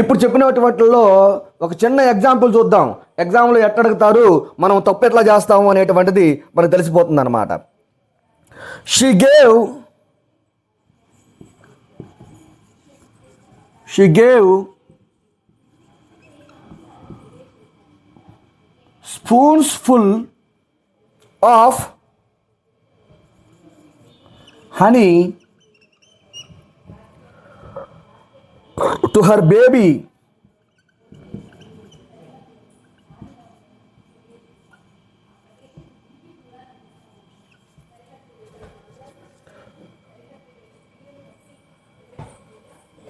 ఇప్పుడు చెప్పినటువంటిలో ఒక చిన్న ఎగ్జాంపుల్ చూద్దాం. ఎగ్జామ్లో ఎట్టడుగుతారు? మనం తప్పు ఎట్లా చేస్తాము అనేటువంటిది మనకు తెలిసిపోతుంది అనమాట she gave she gave spoons full of honey to her baby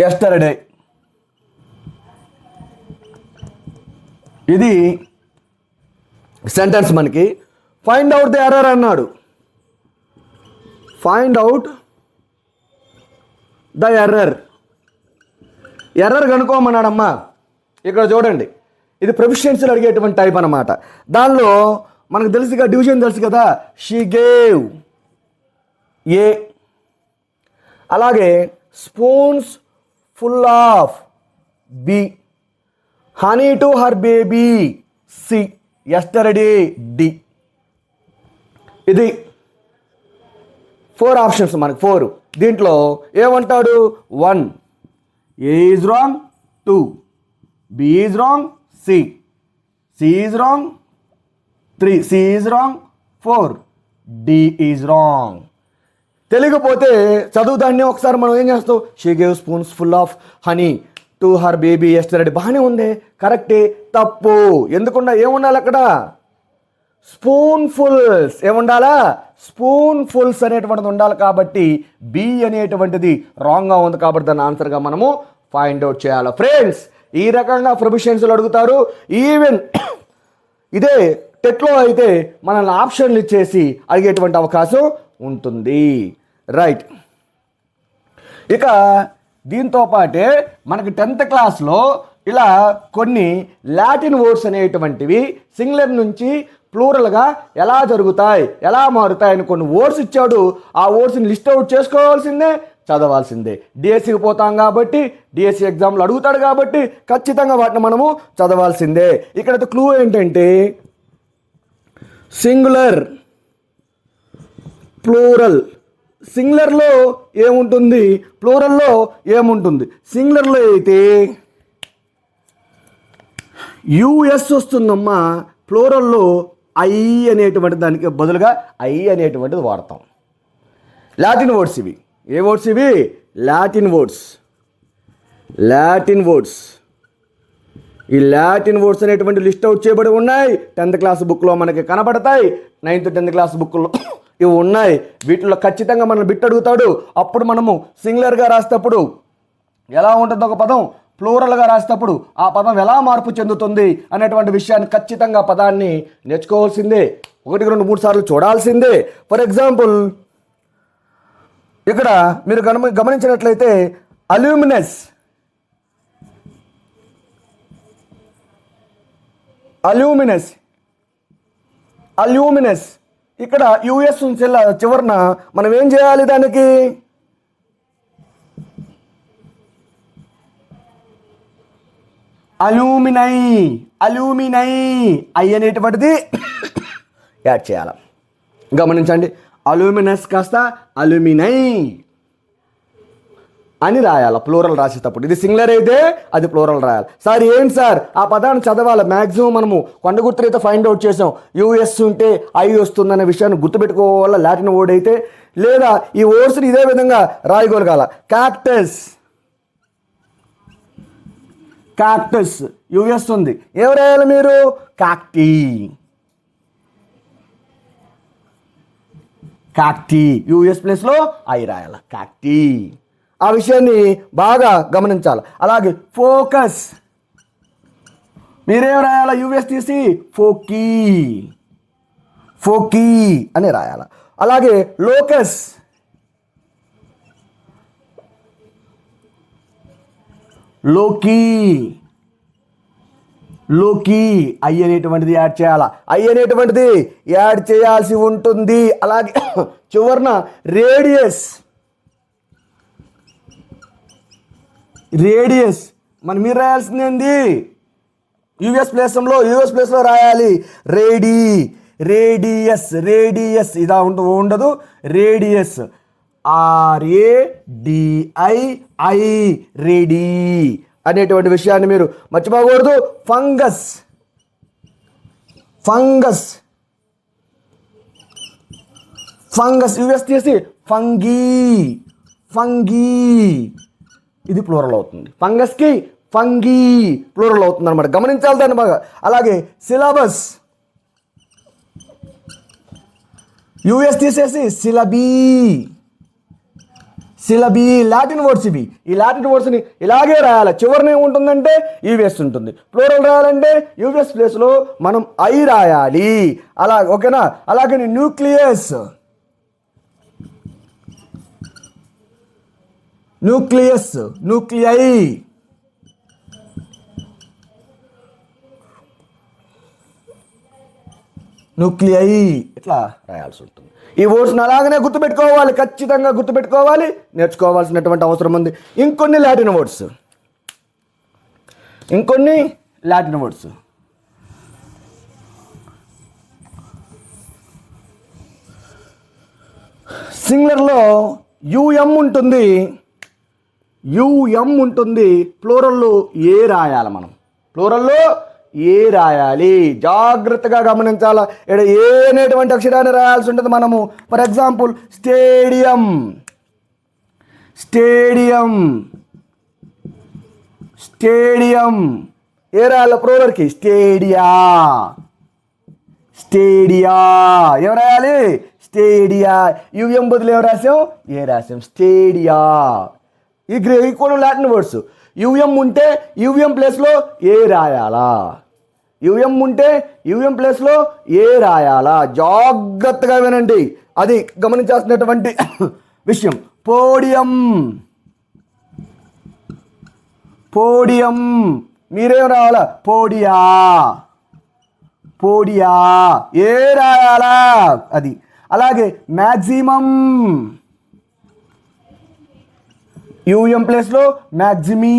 yesterday ఇది సెంటెన్స్ మనకి. ఫైండ్ అవుట్ ది ఎర్రర్ అన్నాడు. Find out the error error కనుక్కోమన్నాడమ్మా. ఇక్కడ చూడండి. ఇది ప్రొఫిషియన్సీలు అడిగేటువంటి టైప్ అన్నమాట. దానిలో మనకు తెలుసుగా డివిజన్ తెలుసు కదా షీ గేవ్ ఏ అలాగే spoons full of B honey to her baby C yesterday D ఇది ఫోర్ ఆప్షన్స్ మనకు ఫోర్ దీంట్లో ఏమంటాడు? One A is wrong two B is wrong C C is wrong three C is wrong four D is wrong తెలియకపోతే చదువుదాన్ని ఒకసారి మనం ఏం చేస్తాం? She gave spoons full of honey to her baby yesterday బాగానే ఉంది. కరెక్టే తప్పు. ఎందుకుండా ఏముండాలి అక్కడ? స్పూన్ ఫుల్స్ ఏముండాలా? స్పూన్ ఫుల్స్ అనేటువంటిది ఉండాలి కాబట్టి బి అనేటువంటిది రాంగ్గా ఉంది కాబట్టి దాని ఆన్సర్గా మనము ఫైండ్ అవుట్ చేయాలి? ఫ్రెండ్స్ ఈ రకంగా ప్రొఫెషన్స్లు అడుగుతారు. ఈవెన్ ఇదే టెట్లో అయితే మనల్ని ఆప్షన్లు ఇచ్చేసి అడిగేటువంటి అవకాశం ఉంటుంది. రైట్ ఇక దీంతో పాటే మనకి టెన్త్ క్లాస్లో ఇలా కొన్ని లాటిన్ వర్డ్స్ అనేటువంటివి సింగులర్ నుంచి ప్లూరల్గా ఎలా జరుగుతాయి ఎలా మారుతాయి అని కొన్ని వర్డ్స్ ఇచ్చాడు. ఆ వర్డ్స్ని లిస్ట్ అవుట్ చేసుకోవాల్సిందే. చదవాల్సిందే. డిఎస్సికి పోతాం కాబట్టి డిఎస్సి ఎగ్జామ్లు అడుగుతాడు కాబట్టి ఖచ్చితంగా వాటిని మనము చదవాల్సిందే. ఇక్కడ క్లూ ఏంటంటే సింగులర్ ప్లూరల్. సింగులర్లో ఏముంటుంది? ప్లూరల్లో ఏముంటుంది? సింగులర్లో అయితే యుఎస్ వస్తుందమ్మా. ప్లూరల్లో ఐ అనేటువంటి దానికి బదులుగా ఐ అనేటువంటిది వాడతాం. లాటిన్ వర్డ్స్ ఇవి. ఏ వర్డ్స్ ఇవి? Latin words. Latin words. ఈ లాటిన్ వర్డ్స్ అనేటువంటి లిస్ట్ అవుట్ చేయబడి ఉన్నాయి. టెన్త్ క్లాస్ బుక్లో మనకి కనబడతాయి నైన్త్ టెన్త్ క్లాస్ బుక్లో ఇవి ఉన్నాయి. వీటిలో ఖచ్చితంగా మనం బిట్ అడుగుతాడు. అప్పుడు మనము సింగులర్గా రాసేటప్పుడు ఎలా ఉంటుంది ఒక పదం? ప్లూరల్గా రాసేటప్పుడు ఆ పదం ఎలా మార్పు చెందుతుంది అనేటువంటి విషయాన్ని ఖచ్చితంగా పదాన్ని నేర్చుకోవాల్సిందే. ఒకటి రెండు మూడు సార్లు చూడాల్సిందే. ఫర్ ఎగ్జాంపుల్ ఇక్కడ మీరు గమ గమనించినట్లయితే అల్యూమినస్. అల్యూమినస్. అల్యూమినస్. ఇక్కడ యుఎస్ నుంచి చివరన మనం ఏం చేయాలి దానికి? అల్యూమినై. అల్యూమినై. ఐ అనేటువంటిది యాడ్ చేయాలి. గమనించండి. అల్యూమినస్ కాస్త అల్యూమినై అని రాయాలి ప్లూరల్ రాసేటప్పుడు. ఇది సింగులర్ అయితే అది ప్లూరల్ రాయాలి. సార్ ఏంటి సార్? ఆ పదాన్ని చదవాలి. మ్యాక్సిమం మనము కొండ గుర్తులైతే ఫైండ్ అవుట్ చేసాం. యూఎస్ ఉంటే ఐ వస్తుందనే విషయాన్ని గుర్తుపెట్టుకోవాలి? లాటిన్ వర్డ్ అయితే లేదా ఈ వర్డ్స్ని ఇదే విధంగా రాయగలగాల? క్యాక్టస్ కాక్టస్ యుఎస్ ఉంది. ఎవరు రాయాలి మీరు? కాక్టీ కాక్టీ. యుఎస్ ప్లేస్లో ఐ రాయాలి కాక్టీ. ఆ విషయాన్ని బాగా గమనించాలి. అలాగే ఫోకస్. మీరేం రాయాలా? యుఎస్ తీసి ఫోకీ. ఫోకీ అని రాయాల? అలాగే లోకస్. లోకీ. లోకి ఐ అనేటువంటిది యాడ్ చేయాలా? ఐ అనేటువంటిది యాడ్ చేయాల్సి ఉంటుంది. అలాగే చివరన రేడియస్. రేడియస్. మరి మీరు రాయాల్సింది ఏంది? యుఎస్ ప్లేస్లో యుఎస్ ప్లేస్లో రాయాలి. Radii radius radius. ఇదా ఉంటు ఉండదు. Radius. R A D I I radii. అనేటువంటి విషయాన్ని మీరు మర్చిపోకూడదు. Fungus. Fungus. Fungus. U S తీసి ఫంగీ. ఫంగీ. ఇది ప్లూరల్ అవుతుంది. ఫంగస్కి ఫంగీ ప్లూరల్ అవుతుంది అనమాట గమనించాలి దాన్ని బాగా. అలాగే సిలబస్. యుఎస్ తీసేసి సిలబీ. సిలబీ లాటిన్ వర్డ్స్ ఇవి. ఈ లాటిన్ వర్డ్స్ని ఇలాగే రాయాలి. చివరిన ఏముంటుందంటే యూవిఎస్ ఉంటుంది. ప్లోరల్ రాయాలంటే యూవిఎస్ ప్లేస్లో మనం ఐ రాయాలి. అలా ఓకేనా? అలాగే న్యూక్లియస్. Nucleus nuclei. న్యూక్లియై. ఇట్లా రాయాల్సి ఉంటుంది? ఈ వర్డ్స్ని అలాగనే గుర్తుపెట్టుకోవాలి ఖచ్చితంగా గుర్తుపెట్టుకోవాలి. నేర్చుకోవాల్సినటువంటి అవసరం ఉంది. ఇంకొన్ని లాటిన్ వర్డ్స్ ఇంకొన్ని లాటిన్ వర్డ్స్ సింగులర్లో యుఎం ఉంటుంది. యుఎం ఉంటుంది. ప్లోరల్లో ఏ రాయాలి మనం? ప్లోరల్లో ఏ రాయాలి? జాగ్రత్తగా గమనించాలా? ఇక్కడ ఏ అనేటువంటి అక్షరాన్ని రాయాల్సి ఉంటుంది మనము? For example stadium stadium stadium ఏ రాయాలి ప్రోలర్కి? స్టేడియా స్టేడియా ఏం రాయాలి? స్టేడియా యుఎం బదులు ఏం రాసాం? ఏ రాసాం? స్టేడియా ఈ గ్రే కూడా లాటిన్ వర్డ్స్ యుఎం ఉంటే యుఎం ప్లేస్లో ఏ రాయాలా? యుఎం ఉంటే యుఎం ప్లేస్లో ఏ రాయాలా? జాగ్రత్తగా వినండి. అది గమనించాల్సినటువంటి విషయం. పోడియం. పోడియం. మీరేం రావాలా పోడియా. పోడియా. ఏ రాయాలా? అది. అలాగే మ్యాక్సిమం యూఎం ప్లేస్లో మ్యాక్సిమీ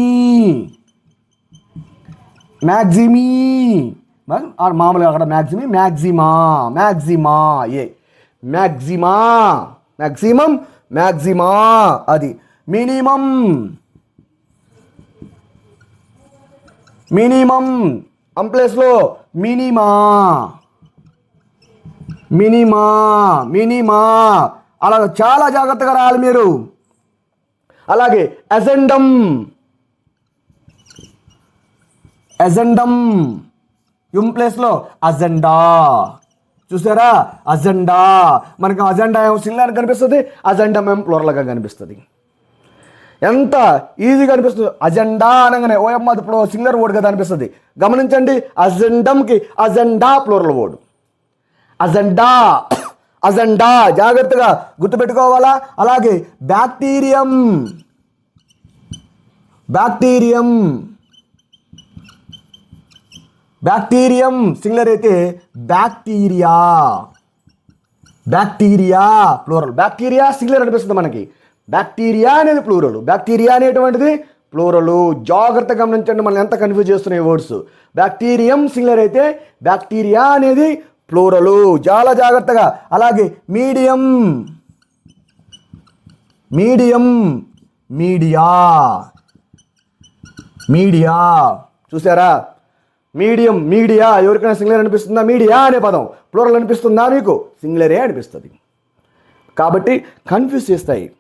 మ్యాగ్జిమీ ఆ మామూలుగా అక్కడ మ్యాగ్జిమీ మ్యాక్సిమా మ్యాక్సిమా ఏ. మ్యాక్సిమా మ్యాక్సిమం మ్యాక్సిమా అది. మినిమం. మినిమం. అం ప్లేస్లో మినిమా. Minima minima. అలా చాలా జాగ్రత్తగా రాయాలి మీరు. అలాగే అజెండం అజెండమ్ యుమ్ ప్లేస్లో అజెండా. చూసారా? అజెండా. మనకి అజెండా ఏమో సింగులర్ కనిపిస్తుంది అజెండా మేము ప్లోరల్గా కనిపిస్తుంది. ఎంత ఈజీగా అనిపిస్తుంది అజెండా అనగానే ఓఎమ్మ ఇప్పుడు సింగర్ వర్డ్ కదా అనిపిస్తుంది గమనించండి అజెండంకి agenda plural word. Agenda. Agenda. జాగ్రత్తగా గుర్తుపెట్టుకోవాలా? అలాగే బ్యాక్టీరియం. బ్యాక్టీరియం. బ్యాక్టీరియం సింగులర్ అయితే bacteria. Bacteria plural bacteria singular అనిపిస్తుంది మనకి. బ్యాక్టీరియా అనేది ప్లూరల్ బ్యాక్టీరియా అనేటువంటిది ప్లూరలు జాగ్రత్త గమనించండి మనం ఎంత కన్ఫ్యూజ్ చేస్తున్నాయి వర్డ్స్ బ్యాక్టీరియం సింగులర్ అయితే బ్యాక్టీరియా అనేది ప్లూరలు చాలా జాగ్రత్తగా. అలాగే మీడియం. మీడియం. మీడియా. మీడియా. చూసారా? మీడియం మీడియా ఎవరికైనా సింగులర్ అనిపిస్తుందా? మీడియా అనే పదం. ప్లూరల్ అనిపిస్తుందా మీకు? సింగులరే అనిపిస్తుంది. కాబట్టి కన్ఫ్యూజ్ చేస్తాయి.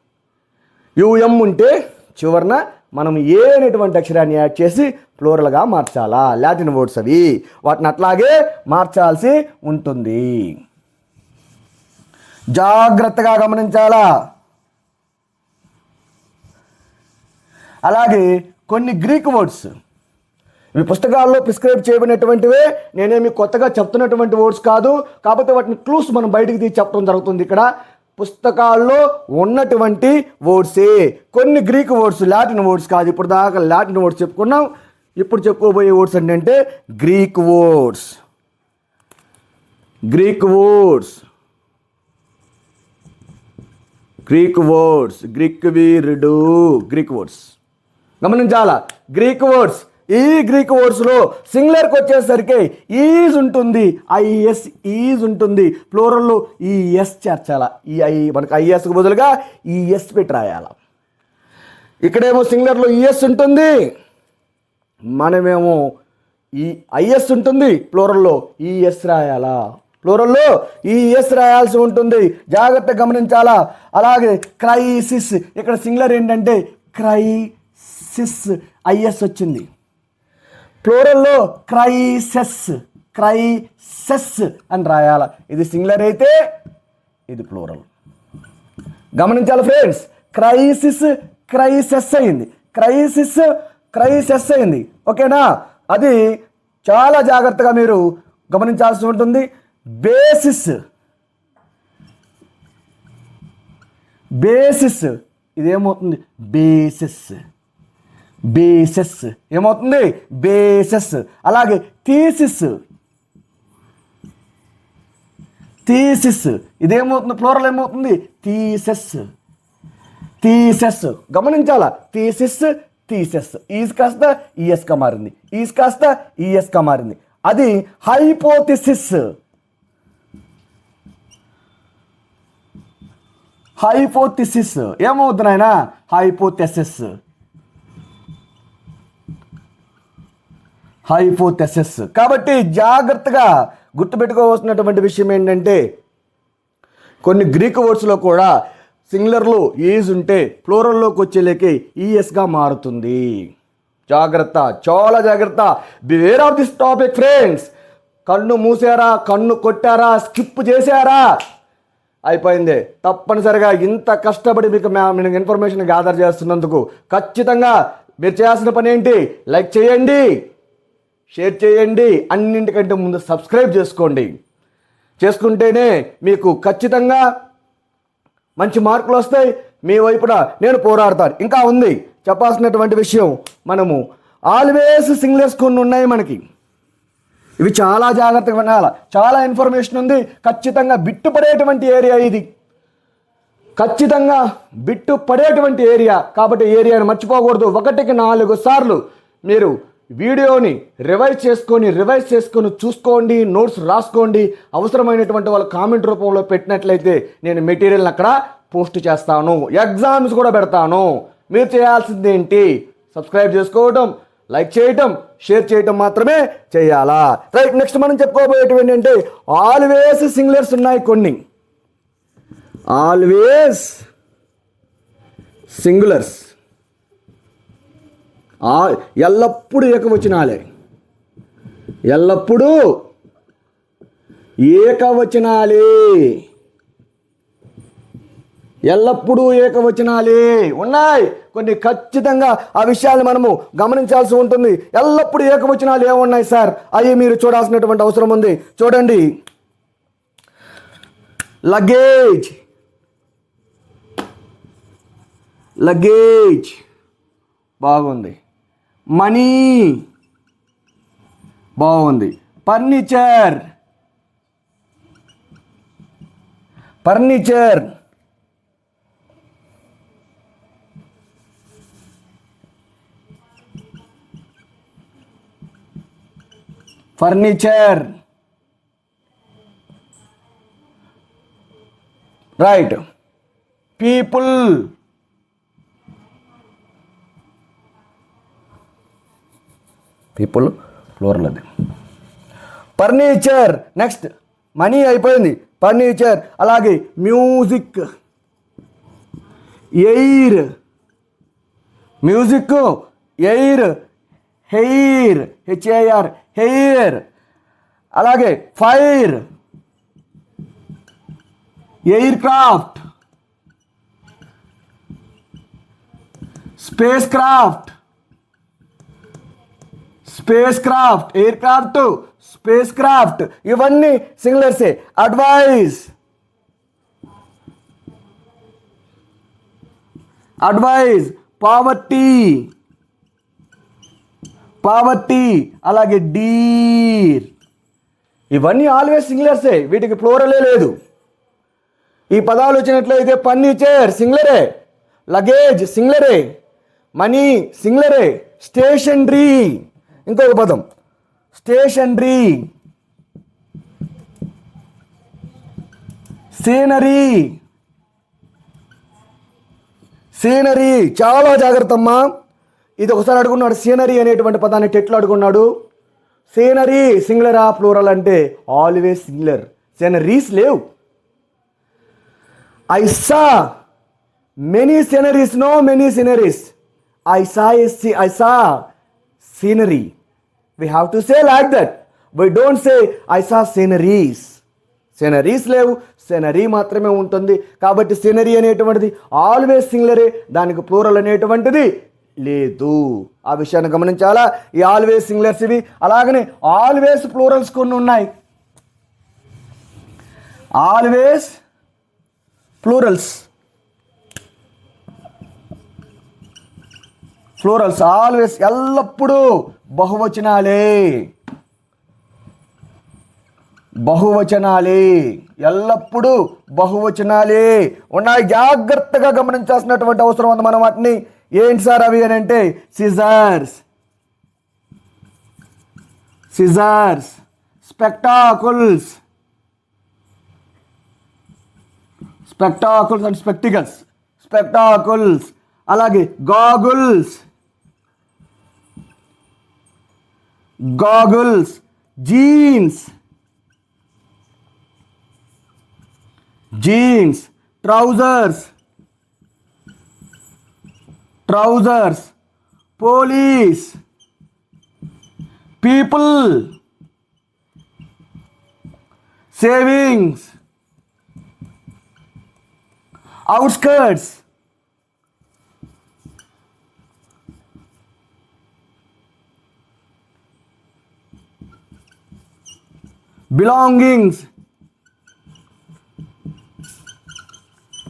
యుఎం ఉంటే చివరన మనం ఏ అనేటువంటి అక్షరాన్ని యాడ్ చేసి ప్లూరల్గా మార్చాలా? లాటిన్ వర్డ్స్ అవి. వాటిని అట్లాగే మార్చాల్సి ఉంటుంది. జాగ్రత్తగా గమనించాలా? అలాగే కొన్ని గ్రీక్ వర్డ్స్. ఇవి పుస్తకాల్లో ప్రిస్క్రైబ్ చేయబడినటువంటివే నేనేమి కొత్తగా చెప్తున్నటువంటి వర్డ్స్ కాదు. కాకపోతే వాటిని క్లూస్ మనం బయటికి తీసి చెప్పడం జరుగుతుంది ఇక్కడ. పుస్తకాల్లో ఉన్నటువంటి వర్డ్సే కొన్ని గ్రీక్ వర్డ్స్ లాటిన్ వర్డ్స్ కాదు. ఇప్పుడు దాకా లాటిన్ వర్డ్స్ చెప్పుకున్నాం. ఇప్పుడు చెప్పుకోబోయే వర్డ్స్ ఏంటంటే Greek words Greek words Greek words Greek వీరుడు. గ్రీక్ వర్డ్స్ గమనించాలా? గ్రీక్ వర్డ్స్ ఈ గ్రీక్ వర్డ్స్లో సింగులర్కి వచ్చేసరికి ఈజ్ ఉంటుంది ఐఎస్ ఈజ్ ఉంటుంది. ప్లోరల్లో ఈ ఎస్ చేర్చాల? ఈ ఐ మనకు ఐఎస్కి బదులుగా ఈ ఎస్ పెట్టి రాయాల? ఇక్కడేమో సింగులర్లో ఈఎస్ ఉంటుంది. మనమేమో ఈ ఐఎస్ ఉంటుంది. ప్లూరల్లో ఈఎస్ రాయాలా? ప్లూరల్లో ఈఎస్ రాయాల్సి ఉంటుంది. జాగ్రత్త గమనించాలా? అలాగే క్రైసిస్ ఇక్కడ సింగులర్ ఏంటంటే క్రైసిస్ ఐఎస్ వచ్చింది. ప్లోరల్లో క్రైసెస్ క్రైసెస్ అని రాయాల. ఇది సింగులర్ అయితే ఇది ప్లోరల్. గమనించాలి ఫ్రెండ్స్ క్రైసిస్ క్రైసెస్ అయింది. క్రైసిస్ క్రైసెస్ అయింది. ఓకేనా? అది చాలా జాగ్రత్తగా మీరు గమనించాల్సి ఉంటుంది. బేసిస్. బేసిస్. ఇదేమవుతుంది? బేసిస్. బేసెస్. ఏమవుతుంది? బేసెస్. అలాగే థీసిస్. థీసిస్. ఇదేమవుతుంది? ఫ్లోరల్ ఏమవుతుంది? Theses. Theses. గమనించాలా? Thesis theses. Is కాస్త ఈఎస్గా మారింది. ఈస్ కాస్త ఈఎస్గా మారింది. అది హైపోథిసిస్. హైపోథిసిస్. ఏమవుతుంది నాయన? హైపోథెసిస్. హైపోథెసిస్. కాబట్టి జాగ్రత్తగా గుర్తుపెట్టుకోవాల్సినటువంటి విషయం ఏంటంటే కొన్ని గ్రీక్ వర్డ్స్లో కూడా సింగులర్లో ఈజ్ ఉంటే ఫ్లోరల్లోకి వచ్చేలేకి ఈఎస్గా మారుతుంది. జాగ్రత్త చాలా జాగ్రత్త. Beware of this topic friends కన్ను మూసారా కన్ను కొట్టారా స్కిప్ చేశారా? అయిపోయింది. తప్పనిసరిగా ఇంత కష్టపడి మీకు నేను ఇన్ఫర్మేషన్ గ్యాదర్ చేస్తున్నందుకు ఖచ్చితంగా మీరు చేయాల్సిన పని ఏంటి? లైక్ చేయండి. షేర్ చేయండి. అన్నింటికంటే ముందు సబ్స్క్రైబ్ చేసుకోండి. చేసుకుంటేనే మీకు ఖచ్చితంగా మంచి మార్కులు వస్తాయి. మీ వైపున నేను పోరాడతాను. ఇంకా ఉంది. చెప్పాల్సినటువంటి విషయం మనము ఆల్వేస్ సింగ్లర్స్ కొన్ని ఉన్నాయి మనకి. ఇవి చాలా జాగ్రత్తగా వినాలి. చాలా ఇన్ఫర్మేషన్ ఉంది. ఖచ్చితంగా బిట్టుపడేటువంటి ఏరియా ఇది. ఖచ్చితంగా బిట్టు పడేటువంటి ఏరియా. కాబట్టి ఏరియాని మర్చిపోకూడదు. ఒకటికి నాలుగు సార్లు మీరు వీడియోని రివైజ్ చేసుకొని రివైజ్ చేసుకొని చూసుకోండి నోట్స్ రాసుకోండి. అవసరమైనటువంటి వాళ్ళ కామెంట్ రూపంలో పెట్టినట్లయితే నేను మెటీరియల్ని అక్కడ పోస్ట్ చేస్తాను. ఎగ్జామ్స్ కూడా పెడతాను. మీరు చేయాల్సింది ఏంటి? సబ్స్క్రైబ్ చేసుకోవటం లైక్ చేయటం షేర్ చేయటం మాత్రమే చేయాలా? రైట్ నెక్స్ట్ మనం చెప్పుకోబోయేటివి ఏంటంటే ఆల్వేస్ సింగులర్స్ ఉన్నాయి కొన్ని. Always singulars. ఆ ఎల్లప్పుడూ ఏకవచనాలే. ఎల్లప్పుడూ ఏకవచనాలే. ఎల్లప్పుడూ ఏకవచనాలే. ఉన్నాయి. కొన్ని ఖచ్చితంగా ఆ విషయాలు మనము గమనించాల్సి ఉంటుంది. ఎల్లప్పుడూ ఏకవచనాలు ఏమున్నాయి సార్? అవి మీరు చూడాల్సినటువంటి అవసరం ఉంది. చూడండి. లగేజ్. లగేజ్. బాగుంది. మనీ. బాగుంది. Furniture. Furniture. Furniture. Right. People. People ఫ్లోర్లు అది. ఫర్నిచర్ నెక్స్ట్ మనీ అయిపోయింది. ఫర్నిచర్ అలాగే music. Air music air hair H A R hair అలాగే fire aircraft spacecraft spacecraft aircraft spacecraft ఇవన్నీ సింగులర్సే అడ్వైస్ అడ్వైజ్ పావర్టీ పావర్టీ అలాగే డీర్ ఇవన్నీ ఆల్వేస్ సింగులర్సే వీటికి ఫ్లోరలే లేదు. ఈ పదాలు వచ్చినట్లయితే ఫర్నిచర్ సింగులరే లగేజ్ సింగులరే మనీ సింగులరే స్టేషనరీ ఇంకొక పదం. స్టేషనరీ. సీనరీ. సీనరీ. చాలా జాగ్రత్త అమ్మా ఇది ఒకసారి అడుగున్నాడు. సీనరీ అనేటువంటి పదాన్ని టెట్లు అడుగున్నాడు. సీనరీ సింగులరా ఫ్లోరల్ అంటే ఆల్వేస్ సింగులర్. సీనరీస్ లేవు. I saw many sceneries no many sceneries. I saw I saw scenery we have to say like that why don't say I saw sceneries sceneries లేవు scenery మాత్రమే ఉంటుంది. కాబట్టి scenery అనేటువంటిది always సింగులరే దానికి plural అనేటువంటిది లేదు. ఆ విషయాన్ని గమనించాలా? ఈ ఆల్వేస్ సింగులర్స్ ఇవి. అలాగనే ఆల్వేస్ ప్లూరల్స్ కొన్ని ఉన్నాయి. ఆల్వేస్ ప్లూరల్స్ ఫ్లోరల్స్ ఆల్వేస్ ఎల్లప్పుడూ బహువచనాలే. బహువచనాలే. ఎల్లప్పుడూ బహువచనాలే. ఉన్నాయి జాగ్రత్తగా గమనించాల్సినటువంటి అవసరం ఉంది మనం వాటిని. ఏంటి సార్ అవి అని అంటే scissors scissors spectacles spectacles and spectacles spectacles అలాగే goggles goggles, jeans, jeans, trousers, trousers, police, people, savings, outskirts, belongings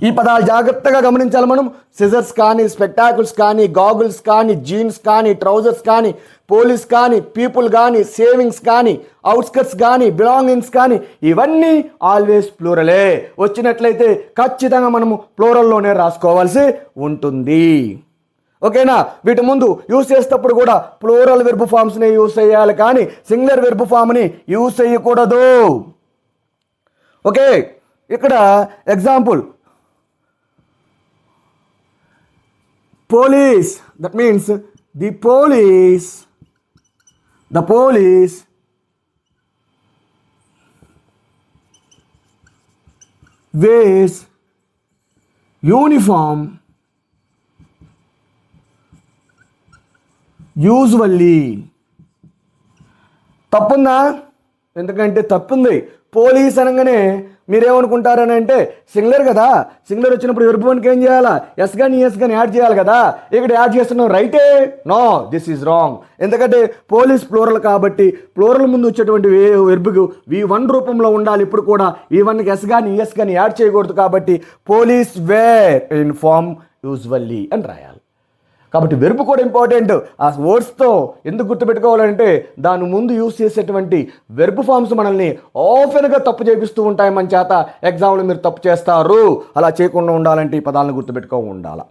ఈ పదాలు జాగ్రత్తగా గమనించాలి మనం. సిజర్స్ కానీ స్పెక్టాకుల్స్ కానీ గాగుల్స్ కానీ జీన్స్ కానీ ట్రౌజర్స్ కానీ పోలీస్ కానీ పీపుల్ కానీ సేవింగ్స్ కానీ అవుట్స్కట్స్ కానీ బిలాంగింగ్స్ కానీ ఇవన్నీ ఆల్వేస్ ప్లూరలే వచ్చినట్లయితే ఖచ్చితంగా మనము ప్లూరల్లోనే రాసుకోవాల్సి ఉంటుంది. ఓకేనా? వీటి ముందు యూస్ చేసేటప్పుడు కూడా ప్లూరల్ వెర్బ్ ఫామ్స్ని యూస్ చేయాలి కానీ సింగులర్ వెర్బ్ ఫామ్ని యూస్ చేయకూడదు. ఓకే ఇక్కడ example. Police that means the police the police. Wears uniform. Usually తప్పుందా? ఎందుకంటే తప్పుంది. పోలీస్ అనగానే మీరేమనుకుంటారని అంటే సింగులర్ కదా. సింగులర్ వచ్చినప్పుడు వెరుపువనికి ఏం చేయాలా? ఎస్ కానీ ఎస్ కానీ యాడ్ చేయాలి కదా. ఇక్కడ యాడ్ చేస్తున్నాం రైటే? No this is wrong. ఎందుకంటే పోలీస్ ప్లోరల్ కాబట్టి ప్లోరల్ ముందు వచ్చేటువంటి వెర్బుకు వి వన్ రూపంలో ఉండాలి. ఇప్పుడు కూడా ఈ వన్కి ఎస్ కానీ ఎస్ కానీ యాడ్ చేయకూడదు కాబట్టి పోలీస్ వేర్ ఇన్ఫార్మ్ యూజువల్లీ అని రాయాలి. కాబట్టి వెరుపు కూడా ఇంపార్టెంట్ ఆ వర్డ్స్తో ఎందుకు గుర్తుపెట్టుకోవాలంటే దాని ముందు యూస్ చేసేటువంటి వెరుపు ఫామ్స్ మనల్ని ఆఫెన్గా తప్పు చేపిస్తూ ఉంటాయి మన చేత. ఎగ్జామ్లో మీరు తప్పు చేస్తారు. అలా చేయకుండా ఉండాలంటే ఈ పదాలను గుర్తుపెట్టుకో ఉండాలి.